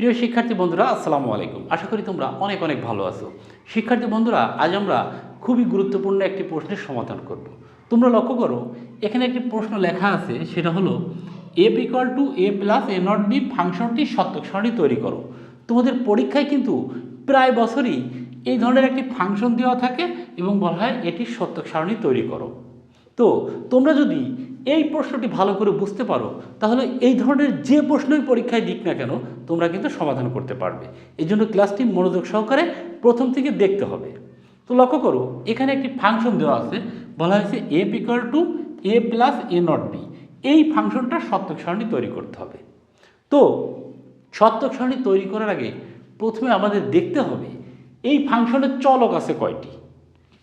প্রিয় শিক্ষার্থী বন্ধুরা, আসসালামু আলাইকুম। আশা করি তোমরা অনেক অনেক ভালো আছো। শিক্ষার্থী বন্ধুরা, আজ আমরা খুবই গুরুত্বপূর্ণ একটি প্রশ্নের সমাধান করব। তোমরা লক্ষ্য করো, এখানে একটি প্রশ্ন লেখা আছে, সেটা হলো F equal to A plus A not B ফাংশনটি সত্যক সারণী তৈরি করো। তোমাদের পরীক্ষায় কিন্তু প্রায় বছরই এই ধরনের একটি ফাংশন দেওয়া থাকে এবং বলা হয় এটি সত্যক সারণী তৈরি করো। তো, তোমরা যদি এই প্রশ্নটি ভালো করে বুঝতে পারো, তাহলে এই ধরনের যে প্রশ্নই পরীক্ষায় দিক না কেন, তোমরা কিন্তু সমাধান করতে পারবে। এই জন্য ক্লাসটি মনোযোগ সহকারে প্রথম থেকে দেখতে হবে। তো লক্ষ্য করো, এখানে একটি ফাংশন দেওয়া আছে, বলা হয়েছে A equal to A plus A not B এই ফাংশনটা সত্যক সারণী তৈরি করতে হবে। তো সত্যক সারণী তৈরি করার আগে প্রথমে আমাদের দেখতে হবে, এই ফাংশনের চলক আছে কয়টি?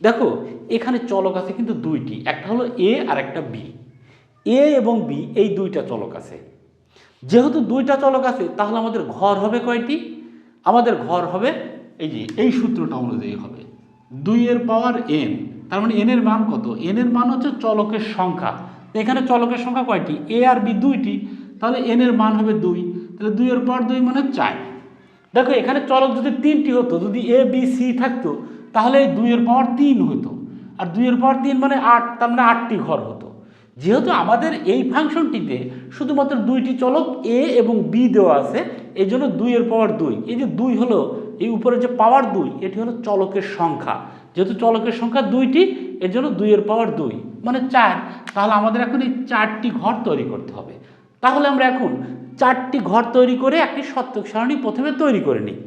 দেখো, এখানে চলক আছে কিন্তু দুইটি, একটা হলো এ আর একটা বি এ এবং বি, এই দুইটা চলক আছে। যেহেতু দুইটা চলক আছে, তাহলে আমাদের ঘর হবে কয়টি? আমাদের ঘর হবে, এই যে, এই সূত্রটা অনুযায়ী হবে। দুইয়ের পাওয়ার এন তার মানে এনের মান কত? এনের মান হচ্ছে চলকের সংখ্যা। এখানে চলকের সংখ্যা কয়টি? এ আর বি দুইটি। তাহলে এনের মান হবে দুই। তাহলে দুইয়ের পাওয়ার দুই মানে চার। দেখো, এখানে চলক যদি তিনটি হতো, যদি এ বি সি থাকতো, তাহলে দুইয়ের পাওয়ার তিন হতো আর দুইয়ের পাওয়ার তিন মানে আট, তার মানে আটটি ঘর হতো। যেহেতু আমাদের এই ফাংশনটিতে শুধুমাত্র দুইটি চলক এ এবং বি দেওয়া আছে এই জন্য দুইয়ের পাওয়ার দুই। এই যে দুই হলো, এই উপরে যে পাওয়ার দুই, এটি হলো চলকের সংখ্যা। যেহেতু চলকের সংখ্যা দুইটি এর জন্য দুইয়ের পাওয়ার দুই। মানে চার, তাহলে আমাদের এখন এই চারটি ঘর তৈরি করতে হবে। তাহলে আমরা এখন চারটি ঘর তৈরি করে একটি সত্যক সারণী প্রথমে তৈরি করে নিই।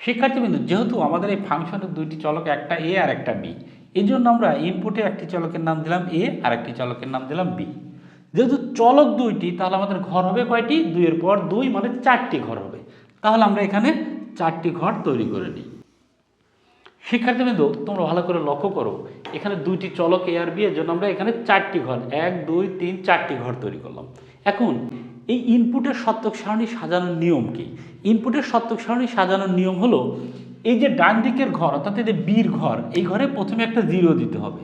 শিক্ষার্থীবৃন্দ, যেহেতু আমাদের এই ফাংশনের দুইটি চলক, একটা এ আর একটা বি এই জন্য আমরা ইনপুটে একটি চলকের নাম দিলাম এ আর একটি চলকের নাম দিলাম বি যেহেতু চলক দুইটি, তাহলে আমাদের ঘর হবে কয়টি? দুইয়ের পর দুই মানে চারটি ঘর হবে। তাহলে আমরা এখানে চারটি ঘর তৈরি করে নিই। শিক্ষার্থীবৃন্দ, তোমরা ভালো করে লক্ষ্য করো, এখানে দুইটি চলক এ আর বি এর জন্য আমরা এখানে চারটি ঘর, এক, দুই, তিন, চারটি ঘর তৈরি করলাম। এখন, এই ইনপুটের সত্যক সারণী সাজানোর নিয়ম কি? ইনপুটের সত্যক সারণী সাজানোর নিয়ম হলো এই যে ডান দিকের ঘর, অর্থাৎ এই যে বীর ঘর, এই ঘরে প্রথমে একটা জিরো দিতে হবে।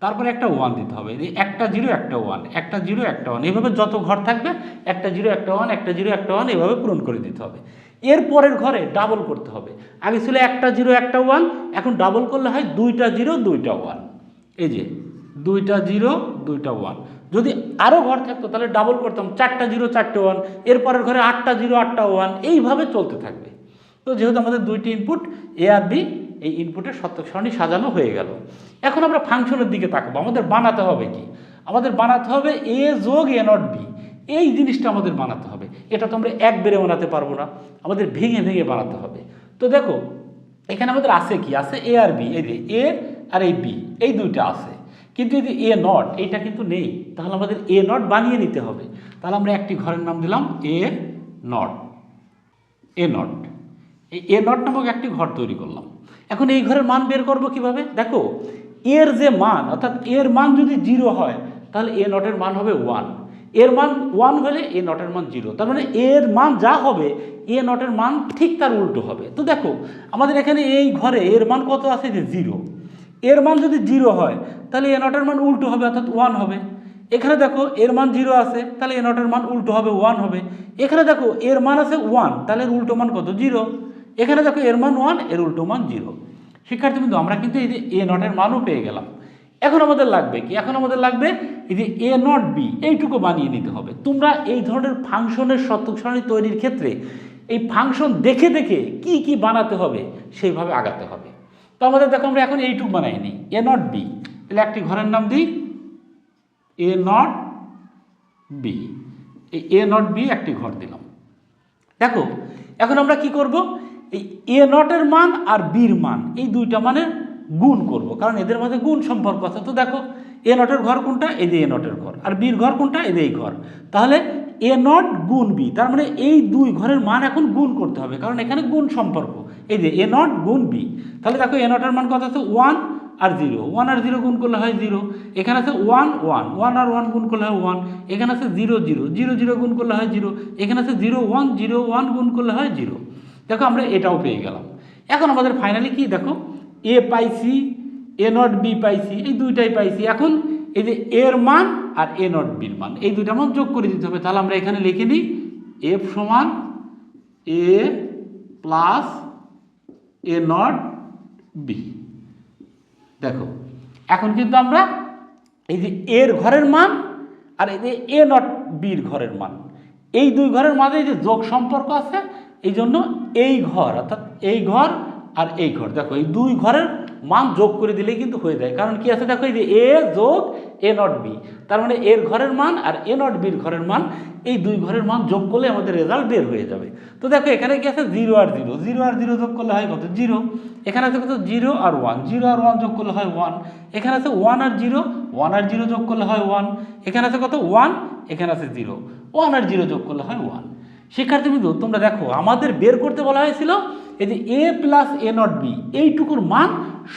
তারপরে একটা ওয়ান দিতে হবে। একটা জিরো একটা ওয়ান একটা জিরো একটা ওয়ান এইভাবে যত ঘর থাকবে, একটা জিরো একটা ওয়ান একটা জিরো একটা ওয়ান এইভাবে পূরণ করে দিতে হবে। এর পরের ঘরে ডাবল করতে হবে। আগে ছিল একটা জিরো একটা ওয়ান এখন ডাবল করলে হয় দুইটা জিরো দুইটা ওয়ান এই যে, দুইটা জিরো দুইটা ওয়ান যদি আরও ঘর থাকতো, তাহলে ডাবল করতাম, চারটা জিরো চারটে ওয়ান এরপরের ঘরে আটটা জিরো আটটা ওয়ান এইভাবে চলতে থাকবে। তো যেহেতু আমাদের দুইটি ইনপুট এ আর বি এই ইনপুটের সত্যক সারণী সাজানো হয়ে গেল। এখন আমরা ফাংশনের দিকে তাকাবো। আমাদের বানাতে হবে কি? আমাদের বানাতে হবে এ যোগ এ নট বি এই জিনিসটা আমাদের বানাতে হবে। এটা তো আমরা এক বেড়ে বানাতে পারব না। আমাদের ভেঙে ভেঙে বানাতে হবে। তো দেখো, এখানে আমাদের আছে কি? আছে এ আর বি এই যে এ আর এই বি এই দুইটা আছে। কিন্তু এই যে এ নট, এইটা কিন্তু নেই। তাহলে আমাদের এ নট বানিয়ে নিতে হবে। তাহলে আমরা একটি ঘরের নাম দিলাম এ নট। A not. এই এ নট নামক একটি ঘর তৈরি করলাম। এখন এই ঘরের মান বের করব কীভাবে? দেখো, এর যে মান, অর্থাৎ এর মান যদি জিরো হয়, তাহলে এ নটের মান হবে ওয়ান। এর মান ওয়ান হলে এ নটের মান জিরো। তার মানে এর মান যা হবে, এ নটের মান ঠিক তার উল্টো হবে। তো দেখো, আমাদের এখানে এই ঘরে এর মান কত আছে যে জিরো? এর মান যদি জিরো হয়, তাহলে এ নটের মান উল্টো হবে, অর্থাৎ ওয়ান হবে। এখানে দেখো, এর মান জিরো আছে, তাহলে এ নটের মান উল্টো হবে, ওয়ান হবে। এখানে দেখো, এর মান আছে ওয়ান, তাহলে উল্টো মান কত? জিরো। এখানে দেখো এর মান ওয়ানের উল্টো মান জিরো শিক্ষার্থী বিন্দু, আমরা কিন্তু এই যে এ নটের মানও পেয়ে গেলাম। এখন আমাদের লাগবে কি? এখন আমাদের লাগবে এই যে এ নট বি এইটুকু বানিয়ে নিতে হবে। তোমরা এই ধরনের ফাংশনের সত্যক সারণী তৈরির ক্ষেত্রে এই ফাংশন দেখে দেখে কি কি বানাতে হবে সেইভাবে আগাতে হবে। তো আমাদের দেখো আমরা এখন এইটুকু বানাই নিই এ নট বি তাহলে একটি ঘরের নাম দিই। এ নট বি এই এ নট বি একটি ঘর দিলাম। দেখো, এখন আমরা কি করব? এই এ নটের মান আর বির মান, এই দুইটা মানের গুণ করব। কারণ এদের মধ্যে গুণ সম্পর্ক আছে। তো দেখো, এ নটের ঘর কোনটা? যে এ নটের ঘর। আর বির ঘর কোনটা? যে এই ঘর। তাহলে এ নট গুণ বি, তার মানে এই দুই ঘরের মান এখন গুণ করতে হবে। কারণ এখানে গুণ সম্পর্ক। এই যে এ নট গুণ বি। তাহলে দেখো, এ নটের মান কত আছে? ওয়ান আর জিরো। ওয়ান আর জিরো গুণ করলে হয় জিরো। এখানে আছে ওয়ান ওয়ান। ওয়ান আর ওয়ান গুণ করলে হয় ওয়ান। এখানে আছে জিরো জিরো। জিরো জিরো গুণ করলে হয় জিরো। এখানে আছে জিরো, ওয়ান জিরো, ওয়ান গুণ করলে হয় জিরো। দেখো আমরা এটাও পেয়ে গেলাম। এখন আমাদের ফাইনালি কি দেখো এ পাইছি এ নট বি পাইছি এই দুইটাই পাইছি এখন এই যে এর মান আর এ নট বির মান, এই দুইটা মান যোগ করে দিতে হবে। তাহলে আমরা এখানে লিখে নিই এফ সমান A plus A not B দেখো, এখন কিন্তু আমরা এই যে এর ঘরের মান আর এই যে এ নট বির ঘরের মান, এই দুই ঘরের মাঝে যে যোগ সম্পর্ক আছে এই জন্য এই ঘর, অর্থাৎ এই ঘর আর এই ঘর। দেখো, এই দুই ঘরের মান যোগ করে দিলেই কিন্তু হয়ে যায়। কারণ কি আছে? দেখো, এই যে এ যোগ এ নট বি। তার মানে এর ঘরের মান আর এ নট বির ঘরের মান, এই দুই ঘরের মান যোগ করলে আমাদের রেজাল্ট বের হয়ে যাবে। তো দেখো, এখানে কি আছে? জিরো আর জিরো জিরো আর জিরো যোগ করলে হয় কত? জিরো এখানে আছে কত? জিরো আর ওয়ান জিরো আর ওয়ান যোগ করলে হয় ওয়ান এখানে আছে ওয়ান আর জিরো ওয়ান আর জিরো যোগ করলে হয় ওয়ান এখানে আছে কত? ওয়ান এখানে আছে জিরো ওয়ান আর জিরো যোগ করলে হয় ওয়ান শিক্ষার্থীবৃন্দ তোমরা দেখো, আমাদের বের করতে বলা হয়েছিল এই যে A plus A not B এইটুকুর মান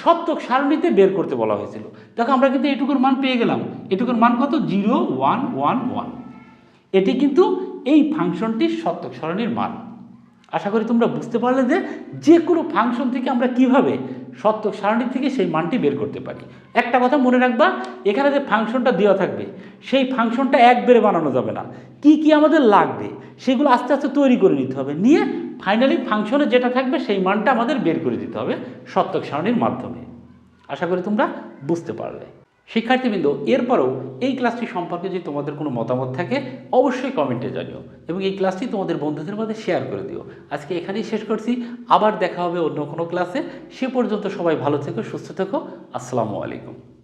সত্যক সারণীতে বের করতে বলা হয়েছিল। দেখো, আমরা কিন্তু এইটুকুর মান পেয়ে গেলাম। এটুকুর মান কত? Zero, one one one. এটি কিন্তু এই ফাংশনটির সত্যক সারণীর মান। আশা করি তোমরা বুঝতে পারলে যে যে কোনো ফাংশন থেকে আমরা কীভাবে সত্যক সারণী থেকে সেই মানটি বের করতে পারি। একটা কথা মনে রাখবা, এখানে যে ফাংশনটা দেওয়া থাকবে, সেই ফাংশনটা একবারে বানানো যাবে না। কি কি আমাদের লাগবে? সেগুলো আস্তে আস্তে তৈরি করে নিতে হবে। নিয়ে ফাইনালি ফাংশনে যেটা থাকবে সেই মানটা আমাদের বের করে দিতে হবে সত্যক সারণীর মাধ্যমে। আশা করি তোমরা বুঝতে পারলে। শিক্ষার্থীবৃন্দ, এরপরেও এই ক্লাসটি সম্পর্কে যদি তোমাদের কোনো মতামত থাকে, অবশ্যই কমেন্টে জানিও এবং এই ক্লাসটি তোমাদের বন্ধুদের মধ্যে শেয়ার করে দিও। আজকে এখানেই শেষ করছি। আবার দেখা হবে অন্য কোনো ক্লাসে সে পর্যন্ত সবাই ভালো থেকো, সুস্থ থেকো। আসসালামু আলাইকুম।